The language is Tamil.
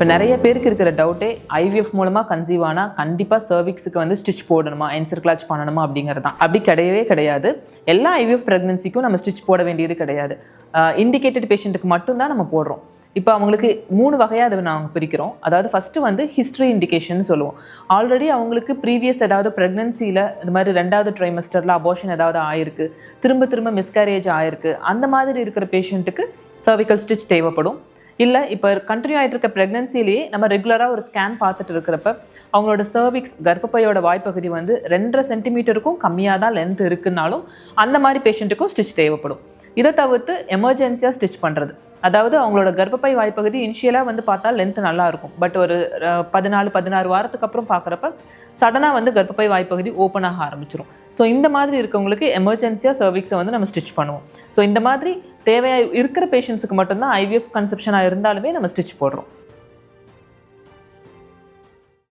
இப்போ நிறைய பேருக்கு இருக்கிற டவுட்டே ஐவிஎஃப் மூலமாக கன்சீவ் ஆனால் கண்டிப்பாக சர்விக்ஸுக்கு வந்து ஸ்டிச் போடணுமா என்சர் கிளாச் பண்ணணுமா அப்படிங்கிறது தான். அப்படி கிடையவே கிடையாது. எல்லா ஐவிஎஃப் ப்ரெக்னன்சிக்கும் நம்ம ஸ்டிச் போட வேண்டியது கிடையாது. இண்டிகேட்டட் பேஷண்ட்டுக்கு மட்டும்தான் நம்ம போடுறோம். இப்போ அவங்களுக்கு மூணு வகையாக அதை நாங்கள் பிரிக்கிறோம். அதாவது ஃபஸ்ட்டு வந்து ஹிஸ்ட்ரி இண்டிகேஷன் சொல்லுவோம். ஆல்ரெடி அவங்களுக்கு ப்ரீவியஸ் ஏதாவது ப்ரெக்னன்சியில் இந்த மாதிரி ரெண்டாவது ட்ரைமஸ்டரில் அபோஷன் ஏதாவது ஆயிருக்கு. திரும்ப திரும்ப மிஸ்கேரேஜ் ஆயிருக்கு. அந்த மாதிரி இருக்கிற பேஷண்ட்டுக்கு சர்விக்கல் ஸ்டிச் தேவைப்படும். இல்லை இப்போ கண்டினியூ ஆகிட்டு இருக்க ப்ரெக்னன்சிலேயே நம்ம ரெகுலராக ஒரு ஸ்கேன் பார்த்துட்டு இருக்கிறப்ப அவங்களோட சர்விக்ஸ் கர்ப்பப்பையோட வாய்ப்பகுதி வந்து ரெண்டரை சென்டிமீட்டருக்கும் கம்மியாக தான் லென்த் இருக்குன்னாலும் அந்த மாதிரி பேஷண்ட்டுக்கும் ஸ்டிச் தேவைப்படும். இதை தவிர்த்து எமர்ஜென்சியாக ஸ்டிச் பண்ணுறது அதாவது அவங்களோட கர்ப்பப்பை வாய்ப்பகுதி இனிஷியலாக வந்து பார்த்தா லென்த் நல்லாயிருக்கும் பட் ஒரு பதினாலு பதினாறு வாரத்துக்கு அப்புறம் பார்க்குறப்ப சடனாக வந்து கர்ப்பப்பை வாய்ப்பகுதி ஓப்பன் ஆக ஆரம்பிச்சிடும் ஸோ இந்த மாதிரி இருக்கவங்களுக்கு எமர்ஜென்சியாக சர்விக்ஸை வந்து நம்ம ஸ்டிச் பண்ணுவோம். ஸோ இந்த மாதிரி தேவையாக இருக்கிற பேஷண்ட்ஸுக்கு மட்டும்தான் ஐவிஎஃப் கன்செப்ஷனாக இருந்தாலுமே நம்ம ஸ்டிச் போடுறோம்.